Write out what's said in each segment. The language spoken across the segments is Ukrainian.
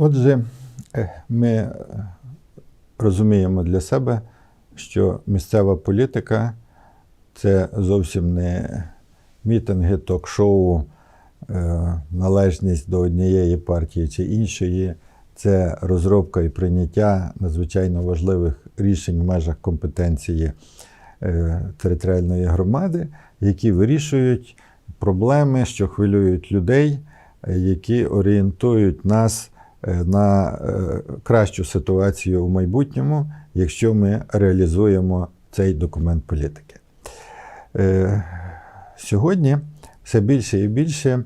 Отже, е, ми е, розуміємо для себе, що місцева політика це зовсім не мітинги, ток-шоу, е, належність до однієї партії чи іншої. Це розробка і прийняття надзвичайно важливих рішень в межах компетенції територіальної громади, які вирішують проблеми, що хвилюють людей, які орієнтують нас на е, кращу ситуацію у майбутньому, якщо ми реалізуємо цей документ політики. Е, Сьогодні все більше і більше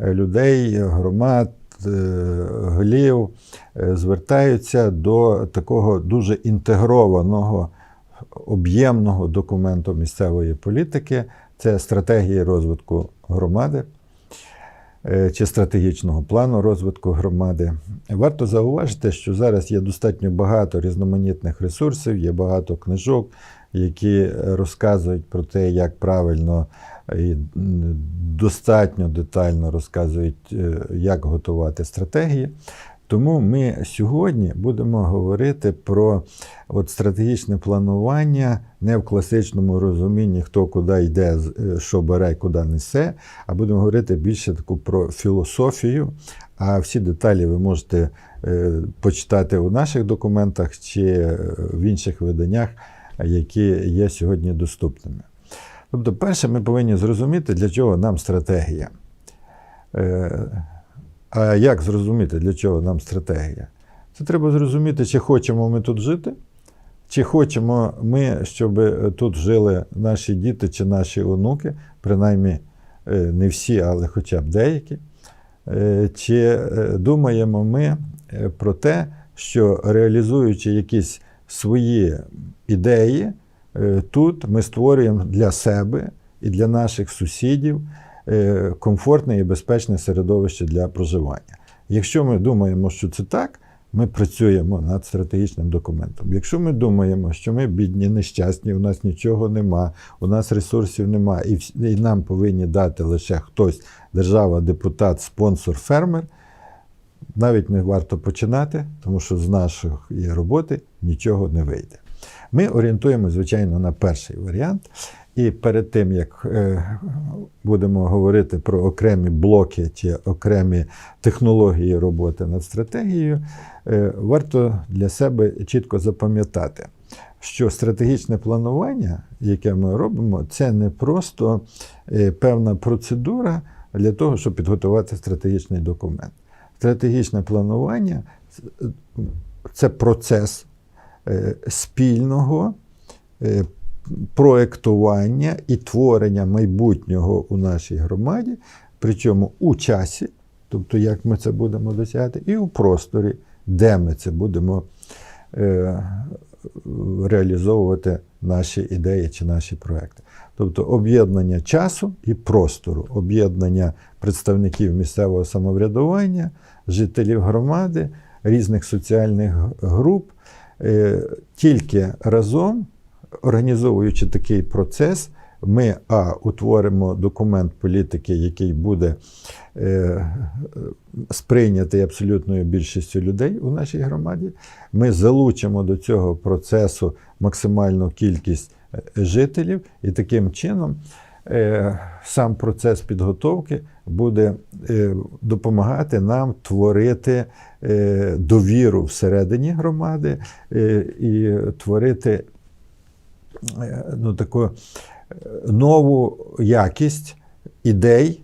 е, людей, громад, е, голів е, звертаються до такого дуже інтегрованого, об'ємного документу місцевої політики. Це стратегії розвитку громади е, чи стратегічного плану розвитку громади. Варто зауважити, що зараз є достатньо багато різноманітних ресурсів, є багато книжок, які розказують про те, як правильно і достатньо детально розказують, е, як готувати стратегії. Тому ми сьогодні будемо говорити про от стратегічне планування не в класичному розумінні, хто куди йде, е, що бере, куди несе, а будемо говорити більше таку про філософію. А всі деталі ви можете е, почитати у наших документах чи е, в інших виданнях, які є сьогодні доступними. Тобто, перше, ми повинні зрозуміти, для чого нам стратегія. Е, А як зрозуміти, для чого нам стратегія? Це треба зрозуміти, чи хочемо ми тут жити, чи хочемо ми, щоб тут жили наші діти чи наші онуки, принаймні е, не всі, але хоча б деякі. Е, Чи е, думаємо ми е, про те, що реалізуючи якісь свої ідеї, е, тут ми створюємо для себе і для наших сусідів е, комфортне і безпечне середовище для проживання. Якщо ми думаємо, що це так, ми працюємо над стратегічним документом. Якщо ми думаємо, що ми бідні, нещасні, у нас нічого нема, у нас ресурсів нема, і, і нам повинні дати лише хтось, держава, депутат, спонсор, фермер, навіть не варто починати, тому що з нашої роботи нічого не вийде. Ми орієнтуємо, звичайно, на перший варіант. І перед тим, як е, будемо говорити про окремі блоки чи окремі технології роботи над стратегією, е, варто для себе чітко запам'ятати, що стратегічне планування, яке ми робимо, це не просто е, певна процедура для того, щоб підготувати стратегічний документ. Стратегічне планування це процес спільного е, проектування і творення майбутнього у нашій громаді, причому у часі, тобто як ми це будемо досягати, і у просторі, де ми це будемо е, реалізовувати наші ідеї чи наші проекти. Тобто об'єднання часу і простору, об'єднання представників місцевого самоврядування, жителів громади, різних соціальних груп, е, тільки разом, організовуючи такий процес, ми а утворимо документ політики, який буде е, сприйнятий абсолютною більшістю людей у нашій громаді. Ми залучимо до цього процесу максимальну кількість е, жителів, і таким чином е, сам процес підготовки буде е, допомагати нам творити е, довіру всередині громади е, і творити е, ну, таку е, нову якість ідей,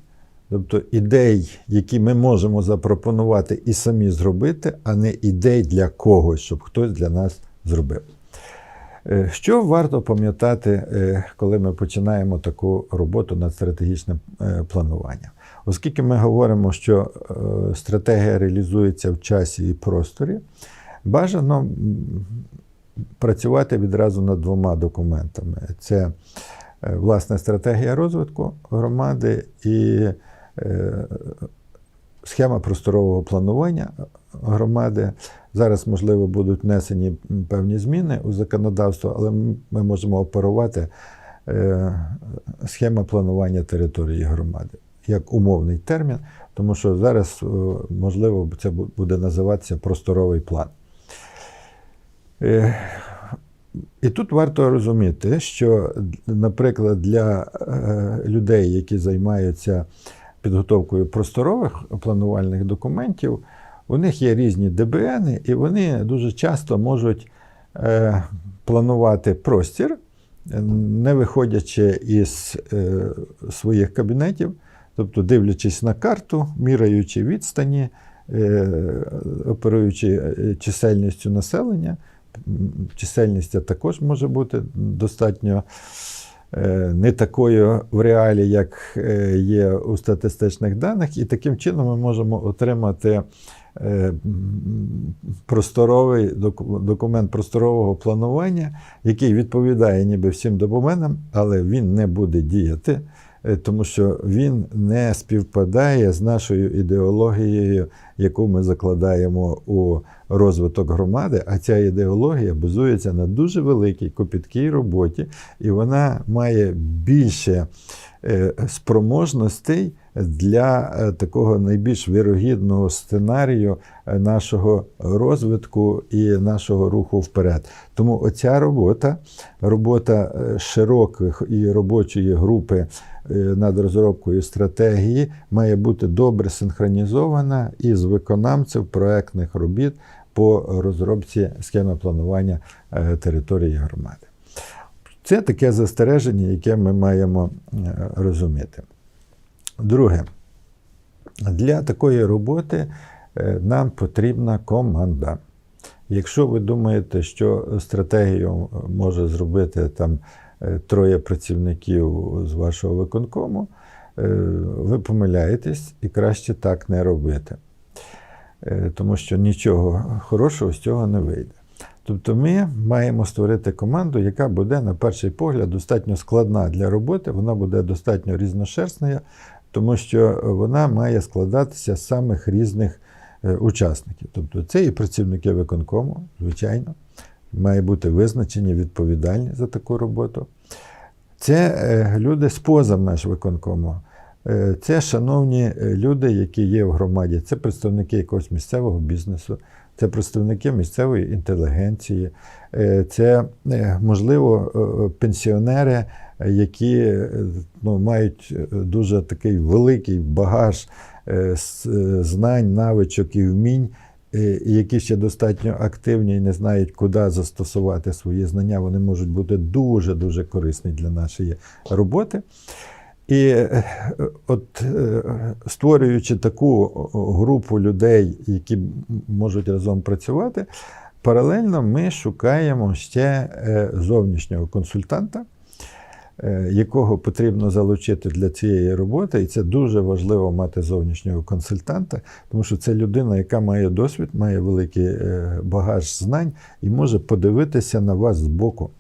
тобто ідей, які ми можемо запропонувати і самі зробити, а не ідей для когось, щоб хтось для нас зробив. Е, Що варто пам'ятати, е, коли ми починаємо таку роботу над стратегічним е, плануванням? Оскільки ми говоримо, що стратегія реалізується в часі і просторі, бажано працювати відразу над двома документами: це власне стратегія розвитку громади і схема просторового планування громади. Зараз, можливо, будуть внесені певні зміни у законодавство, але ми можемо оперувати е, схема планування території громади. як умовний термін, тому що зараз, е, можливо, це буде називатися просторовий план. Е, І тут варто розуміти, що, наприклад, для людей, які займаються підготовкою просторових планувальних документів, у них є різні ДБН, і вони дуже часто можуть е, планувати простір, не виходячи із е, своїх кабінетів, тобто дивлячись на карту, міряючи відстані, е, оперуючи е, чисельністю населення. Чисельність також може бути достатньо е, не такою в реалі, як е, є у статистичних даних, і таким чином ми можемо отримати просторовий документ просторового планування, який відповідає ніби всім доменам, але він не буде діяти, е, тому що він не співпадає з нашою ідеологією, яку ми закладаємо у розвиток громади. А ця ідеологія базується на дуже великій копіткій роботі, і вона має більше е, спроможностей для е, такого найбільш вірогідного сценарію е, нашого розвитку і нашого руху вперед. Тому оця робота, робота е, широких і робочої групи е, над розробкою стратегії має бути добре синхронізована із виконавців проектних робіт по розробці схеми планування е, території громади. Це таке застереження, яке ми маємо е, розуміти. Друге, для такої роботи е, нам потрібна команда. Якщо ви думаєте, що стратегію може зробити там е, троє працівників з вашого виконкому, ви помиляєтесь і краще так не робити. Тому що нічого хорошого з цього не вийде. Тобто ми маємо створити команду, яка буде, на перший погляд, достатньо складна для роботи, вона буде достатньо різношерстною, тому що вона має складатися з самих різних е, учасників. Тобто це і працівники виконкому, звичайно, має бути визначені відповідальні за таку роботу. Це е, люди з поза меж виконкому. Е, Це шановні люди, які є в громаді, це представники якогось місцевого бізнесу, це представники місцевої інтелігенції, е, це, е, можливо, е, пенсіонери, які ну, мають дуже такий великий багаж знань, навичок і вмінь, які ще достатньо активні і не знають, куди застосувати свої знання. Вони можуть бути дуже-дуже корисні для нашої роботи. І е, от е, створюючи таку групу людей, які можуть разом працювати, паралельно ми шукаємо ще е, зовнішнього консультанта, е, якого потрібно залучити для цієї роботи. І це дуже важливо мати зовнішнього консультанта, тому що це людина, яка має досвід, має великий е, багаж знань і може подивитися на вас збоку.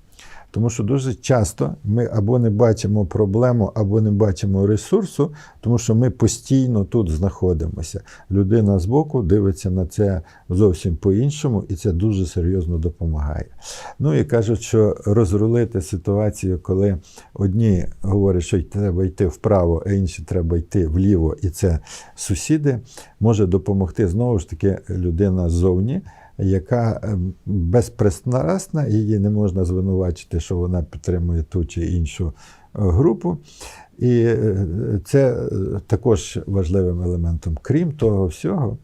Тому що дуже часто ми або не бачимо проблему, або не бачимо ресурсу, тому що ми постійно тут знаходимося. Людина збоку дивиться на це зовсім по-іншому, і це дуже серйозно допомагає. Ну і кажуть, що розрулити ситуацію, коли одні говорять, що треба йти вправо, а інші треба йти вліво, і це сусіди, може допомогти знову ж таки людина ззовні яка ем, безпристрасна, її не можна звинувачити, що вона підтримує ту чи іншу е, групу. І е, це е, також важливим елементом. Крім того всього,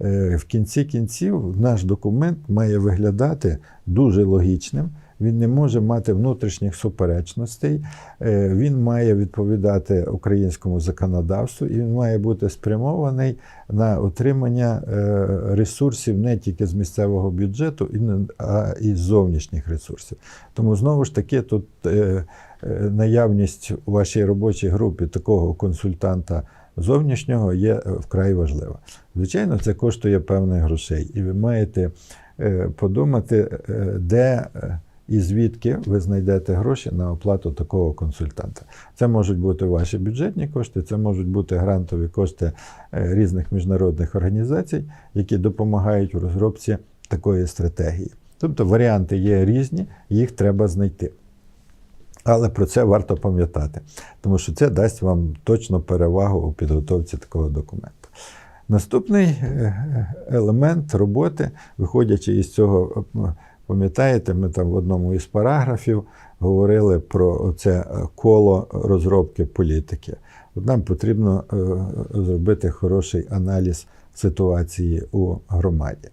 е, в кінці кінців наш документ має виглядати дуже логічним. Він не може мати внутрішніх суперечностей, е, він має відповідати українському законодавству, і він має бути спрямований на отримання е, ресурсів не тільки з місцевого бюджету, а і з зовнішніх ресурсів. Тому знову ж таки тут е, наявність у вашій робочій групі такого консультанта зовнішнього є вкрай важлива. Звичайно, це коштує певних грошей, і ви маєте подумати, де і звідки ви знайдете гроші на оплату такого консультанта. Це можуть бути ваші бюджетні кошти, це можуть бути грантові кошти е, різних міжнародних організацій, які допомагають в розробці такої стратегії. Тобто варіанти є різні, їх треба знайти. Але про це варто пам'ятати, тому що це дасть вам точно перевагу у підготовці такого документу. Наступний е, елемент роботи, виходячи із цього, е, пам'ятаєте, ми там в одному із параграфів говорили про це коло розробки політики. От нам потрібно е, зробити хороший аналіз ситуації у громаді.